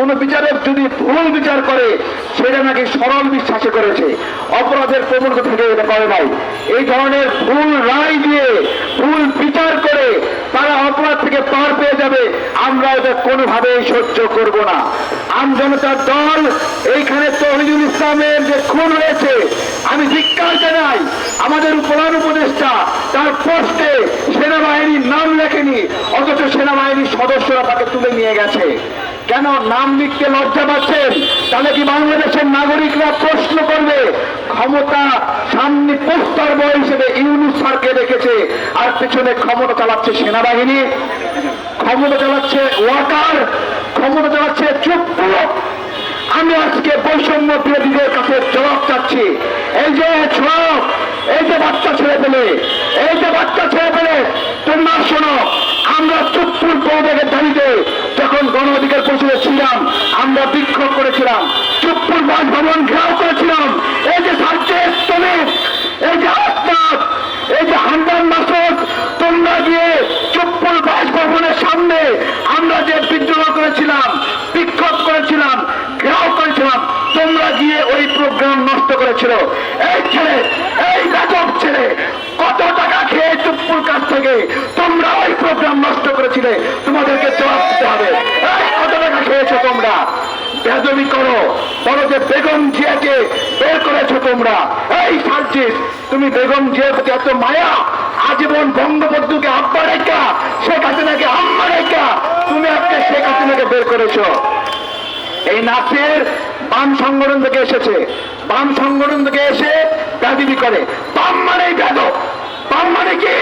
কোন বিচারক যদি ভুল বিচার করে, সেটা নাকি সরল বিশ্বাসে করেছে। অপরাধের প্রবণতা থেকে এটা করে নাই। এই ধরনের ভুল রায় দিয়ে, ভুল বিচার করে তারা অপরাধ থেকে পার পেয়ে যাবে, আমরা এটা কোনোভাবেই সহ্য করব না। আমজনতার দল, এইখানে তহিদুল ইসলামের যে খুন রয়েছে আমি ধিক্কার জানাই, আমাদের প্রধান উপদেষ্টা তার পোস্টে সেনাবাহিনীর নাম লেখেনি, অথচ সেনাবাহিনীর সদস্যরা তাকে তুলে নিয়ে গেছে। কেন নাম লিখতে লজ্জা পাচ্ছেন তাহলে কি বাংলাদেশের নাগরিকরা প্রশ্ন করবে, ক্ষমতা সামনে পোস্টার বয় হিসেবে ইউনুস স্যারকে রেখেছে আর পেছনে ক্ষমতা চালাচ্ছে সেনাবাহিনী, ক্ষমতা চালাচ্ছে ওয়াকার, ক্ষমতা চালাচ্ছে চুপ আমি আজকে বৈষম্য বিরোধীদের কাছে জবাব চাচ্ছি। এই যে ছোট এই যে বাচ্চা ছেড়ে পেলে, এই যে বাচ্চা ছেড়ে পেলে, তোমরা শোনো, আমরা চুপ্পুর পৌঁছে দাঁড়িয়ে যখন গণ অধিকার পরিষদে ছিলাম আমরা বিক্ষোভ করেছিলাম চুপ্পুর বাসভবন ঘেরাও করেছিলাম এই যে সার্জেস শ্রমিক এই যে আস্তাদ এই যে হান্ডান মাসুদ তোমরা গিয়ে চুপ্পুর বাসভবনের সামনে আমরা যে বিদ্রোহ করেছিলাম বিক্ষোভ করেছিলাম ঘেরাও করেছিলাম তোমরা গিয়ে ওই নষ্ট করেছিল। এই ছেলে, এই গাজব ছেলে, কত টাকা খেয়ে চুপ্পুর কাছ থেকে তোমরা ওই প্রোগ্রাম নষ্ট করেছিলে, তোমাদেরকে জবাব দিতে হবে। কত টাকা খেয়েছো তোমরা? বেদবি করো। বলো যে বেগম জিয়াকে বের করেছ তোমরা। এই সার্জিস, তুমি বেগম জিয়ার প্রতি এত মায়া, আজীবন বঙ্গবন্ধুকে আব্বা রেখা, শেখ হাসিনাকে আম্মা রেখা, তুমি আজকে শেখ হাসিনাকে বের করেছ। এই নাচের বাম সংগঠন থেকে এসেছে। বাম সংগঠন থেকে এসে ব্যাধিবি করে। বাম মানে বেদ বাম মানে কি?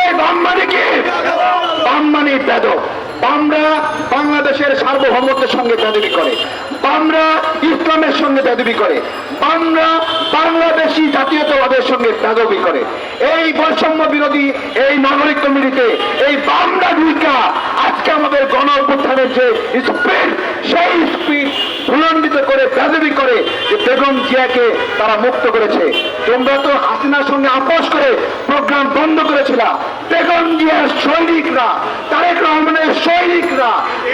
এই বাম মানে কি? বাম মানে বেদ বামরা বাংলাদেশের সার্বভৌমত্বের সঙ্গে বেদবি করে। বামরা ইসলামের সঙ্গে বেদবি করে। বামরা বাংলাদেশি জাতীয়তাবাদের সঙ্গে বেদবি করে। এই বৈষম্য বিরোধী এই নাগরিক কমিটিতে এই বামরা ভূমিকা আজকে আমাদের গণ অভ্যুত্থানের যে স্পিড, সেই স্পিড ভুলন্ডিত করে বেদবি করে যে বেগম জিয়াকে তারা মুক্ত করেছে। তোমরা তো হাসিনার সঙ্গে আপোষ করে প্রোগ্রাম বন্ধ করেছিলা। বেগম জিয়ার সৈনিকরা, তারেক রহমানের সৈনিকরা,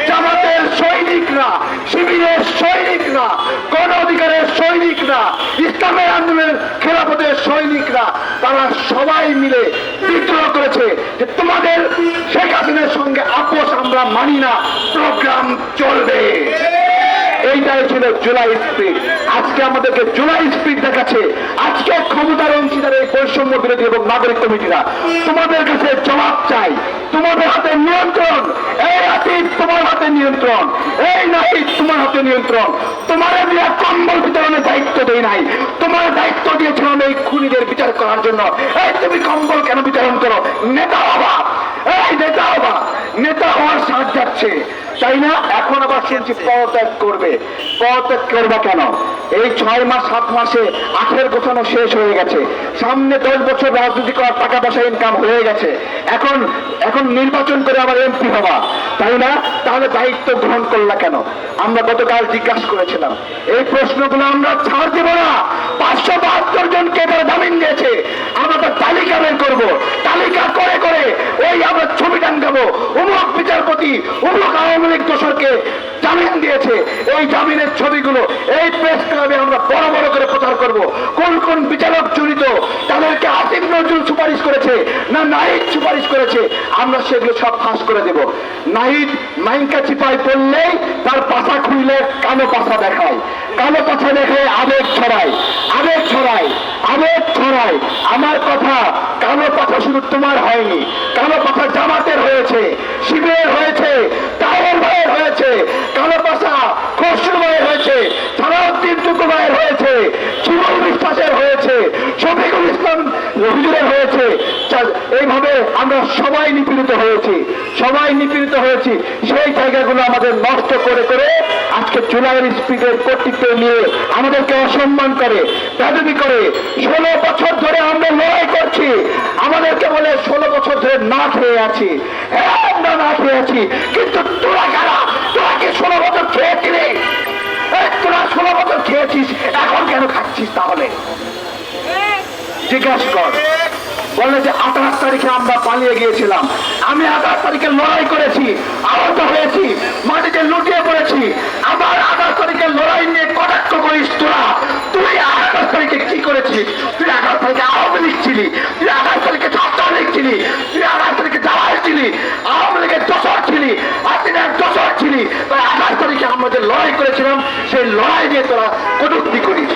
জামাতের সৈনিকরা, শিবিরের সৈনিকরা, গণ অধিকারের সৈনিকরা, ইসলামের আন্দোলনের খেলাপথের সৈনিকরা, তারা সবাই মিলে বিদ্রোহ করেছে যে তোমাদের শেখ হাসিনার সঙ্গে আপোষ আমরা মানি না, প্রোগ্রাম চলবে। এইটাই ছিল জুলাই স্পিড। আজকে আমাদেরকে জুলাই স্পিড দেখাচ্ছে। আজকে ক্ষমতার অংশীদার এই বৈষম্য বিরোধী এবং নাগরিক কমিটিরা। তোমাদের কাছে জবাব চাই। তোমাদের হাতে নিয়ন্ত্রণ। এই আতিক তোমার হাতে নিয়ন্ত্রণ। এই নাহিদ, তোমার হাতে নিয়ন্ত্রণ। তোমার দিয়া কম্বল বিতরণের দায়িত্ব দেই নাই। তোমার দায়িত্ব দিয়েছিলাম এই খুনিদের বিচার করার জন্য। এই তুমি কম্বল কেন বিতরণ করো? নেতা হবা এই নেতা হবা নেতা হওয়ার সাথ যাচ্ছে। তাই না এখন আবার শুনছি পদত্যাগ করবে। পদত্যাগ করবা কেন? এই ছয় মাস, সাত মাসে আখের গোছানো শেষ হয়ে গেছে। সামনে দশ বছর রাজনীতি করার টাকা পয়সা ইনকাম হয়ে গেছে। এখন এখন নির্বাচন করে আবার এমপি হবা, তাই না? তাহলে দায়িত্ব গ্রহণ করলা কেন? আমরা গতকাল জিজ্ঞাসা করেছিলাম। এই প্রশ্নগুলো আমরা ছাড় দেব না। পাঁচশো বাহাত্তর জনকে এবারে জামিন দিয়েছে। আমরা তো তালিকা বের করব। তালিকা করে করে ওই আমরা ছবি টাঙ্গাবো বিচারপতি অমুক আওয়ামী লীগ দোষরকে জামিন দিয়েছে। এই জামিনের ছবিগুলো, এই প্রেস ক্লাবে আমরা বড় বড় করে প্রচার করব। কোন কোন বিচারক জড়িত, তাদেরকে আসিফ নজরুল সুপারিশ করেছে না নাহিদ সুপারিশ করেছে, আমরা সেগুলো সব ফাঁস করে দেব। নাহিদ মাইনকা চিপাই পড়লেই তার পাশা খুইলে কালো পাশা দেখায়। কালো পাশা দেখে আবেগ ছড়ায়। আবেগ ছড়ায়। আবেগ ছড়ায়। আমার কথা কালো পাখা শুধু তোমার হয়নি। কালো পাখা জামাতের হয়েছে। শিবের হয়েছে। তাওয়ার ভাইয়ের হয়েছে। কালো পাশা খসরু ভাইয়ের হয়েছে। সালাউদ্দিন টুকু ভাইয়ের হয়েছে। শিবল বিশ্বাসের হয়েছে। শফিকুল ইসলাম হয়েছে। এইভাবে আমরা সবাই নিপীড়িত হয়েছি, সবাই নিপীড়িত হয়েছি। সেই জায়গাগুলো আমাদের নষ্ট করে করে আজকে জুলাইয়ের স্পিডের কর্তৃত্ব নিয়ে আমাদেরকে অসম্মান করে দাবি করে। ষোলো বছর ধরে আমরা লড়াই করছি। আমাদেরকে বলে ষোলো বছর ধরে না খেয়ে আছি। হ্যাঁ আমরা না খেয়ে আছি। কিন্তু তোরা কারা? তোরা কি ষোলো বছর খেয়েছিলি তোরা ষোলো বছর খেয়েছিস, এখন কেন খাচ্ছিস তাহলে? জিজ্ঞাসা কর। বলে যে আঠাশ তারিখে আমরা পালিয়ে গিয়েছিলাম। আমি আঠাশ তারিখে লড়াই করেছি, আহত হয়েছি, মাটিতে লুটিয়ে পড়েছি। আবার আঠাশ তারিখে লড়াই নিয়ে কটাক্ষ করিস তোরা? তুই আঠাশ তারিখে কি করেছিস? তুই আঠাশ তারিখে আহত লিখছিলি তুই আঠাশ তারিখে ছাত্র ছিলি। তুই আঠাশ তারিখে জামাল ছিলি। আওয়ামী লীগের দোষর ছিলি। আদিনের দোষর ছিলি। তাই আঠাশ তারিখে আমরা যে লড়াই করেছিলাম, সেই লড়াই নিয়ে তোরা কটুক্তি করিস।